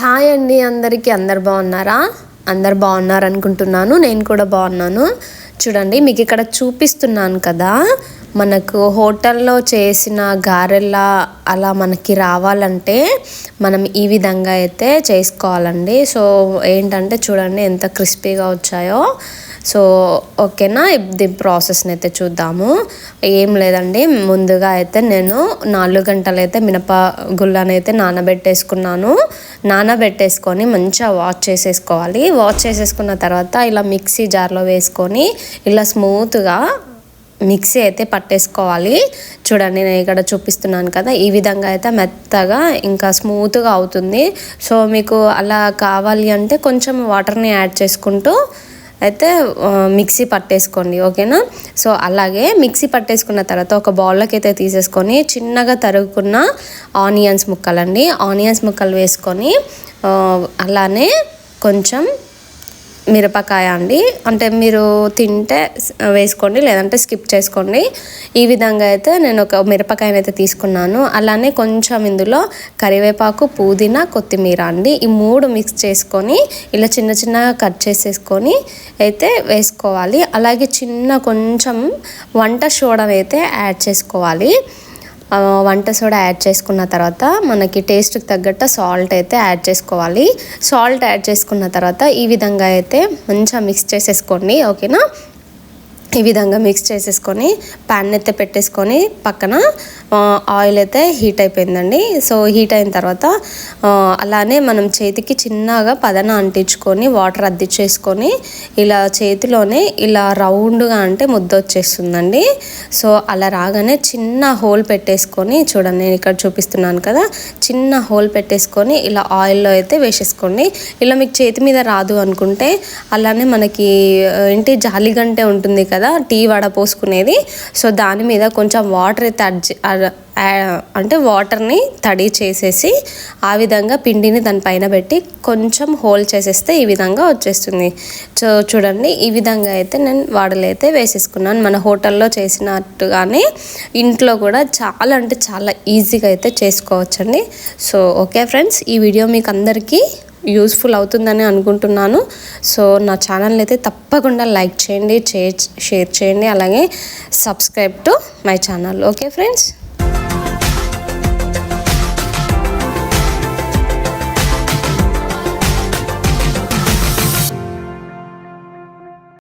Hi అండి అందరికీ. అందరు బాగున్నారా? అందరు బాగున్నారు అనుకుంటున్నాను. నేను కూడా బాగున్నాను. చూడండి మీకు ఇక్కడ చూపిస్తున్నాను కదా మనకు హోటల్లో చేసిన గారెలా అలా మనకి రావాలంటే మనం ఈ విధంగా అయితే చేసుకోవాలండి. సో ఏంటంటే చూడండి ఎంత క్రిస్పీగా వచ్చాయో. సో ఓకేనా? దీని ప్రాసెస్ని అయితే చూద్దాము. ఏం లేదండి ముందుగా అయితే నేను నాలుగు గంటలైతే మినప గుళ్ళనైతే అయితే నానబెట్టేసుకున్నాను. నానబెట్టేసుకొని మంచిగా వాష్ చేసేసుకోవాలి. వాష్ చేసేసుకున్న తర్వాత ఇలా మిక్సీ జార్లో వేసుకొని ఇలా స్మూత్గా మిక్సీ అయితే పట్టేసుకోవాలి. చూడండి నేను ఇక్కడ చూపిస్తున్నాను కదా ఈ విధంగా అయితే మెత్తగా ఇంకా స్మూత్గా అవుతుంది. సో మీకు అలా కావాలి అంటే కొంచెం వాటర్ని యాడ్ చేసుకుంటూ అయితే మిక్సీ పట్టేసుకోండి ఓకేనా? సో అలాగే మిక్సీ పట్టేసుకున్న తర్వాత ఒక బౌల్లోకి అయితే తీసేసుకొని చిన్నగా తరుగుకున్న ఆనియన్స్ ముక్కలండి. ఆనియన్స్ ముక్కలు వేసుకొని అలానే కొంచెం మిరపకాయ అండి. అంటే మీరు తింటే వేసుకోండి లేదంటే స్కిప్ చేసుకోండి. ఈ విధంగా అయితే నేను ఒక మిరపకాయని అయితే తీసుకున్నాను. అలానే కొంచెం ఇందులో కరివేపాకు పుదీనా కొత్తిమీర అండి. ఈ మూడు మిక్స్ చేసుకొని ఇలా చిన్న చిన్నగా కట్ చేసేసుకొని అయితే వేసుకోవాలి. అలాగే చిన్న కొంచెం వంట సోడాని అయితే యాడ్ చేసుకోవాలి. వంట సోడా యాడ్ చేసుకున్న తర్వాత మనకి టేస్ట్కి తగ్గట్టు సాల్ట్ అయితే యాడ్ చేసుకోవాలి. సాల్ట్ యాడ్ చేసుకున్న తర్వాత ఈ విధంగా అయితే మంచిగా మిక్స్ చేసేసుకోండి ఓకేనా? ఈ విధంగా మిక్స్ చేసేసుకొని ప్యాన్ అయితే పెట్టేసుకొని పక్కన ఆయిల్ అయితే హీట్ అయిపోయిందండి. సో హీట్ అయిన తర్వాత అలానే మనం చేతికి చిన్నగా పదన అంటించుకొని వాటర్ అద్దిచ్చేసుకొని ఇలా చేతిలోనే ఇలా రౌండ్గా అంటే ముద్ద వచ్చేస్తుందండి. సో అలా రాగానే చిన్న హోల్ పెట్టేసుకొని చూడండి నేను ఇక్కడ చూపిస్తున్నాను కదా చిన్న హోల్ పెట్టేసుకొని ఇలా ఆయిల్లో అయితే వేసేసుకోండి. ఇలా మీకు చేతి మీద రాదు అనుకుంటే అలానే మనకి ఏంటి జాలిగంటే ఉంటుంది కదా టీ వడ పోసుకునేది. సో దాని మీద కొంచెం వాటర్ అయితే అంటే వాటర్ని తడి చేసేసి ఆ విధంగా పిండిని దానిపైన పెట్టి కొంచెం హోల్డ్ చేసేస్తే ఈ విధంగా వచ్చేస్తుంది. సో చూడండి ఈ విధంగా అయితే నేను వాడలైతే వేసేసుకున్నాను. మన హోటల్లో చేసినట్టుగానే ఇంట్లో కూడా చాలా అంటే చాలా ఈజీగా అయితే చేసుకోవచ్చండి. సో ఓకే ఫ్రెండ్స్ ఈ వీడియో మీకు అందరికీ యూస్ఫుల్ అవుతుందని అనుకుంటున్నాను. సో నా ఛానల్ని అయితే తప్పకుండా లైక్ చేయండి షేర్ చేయండి అలాగే subscribe to my channel. Okay friends?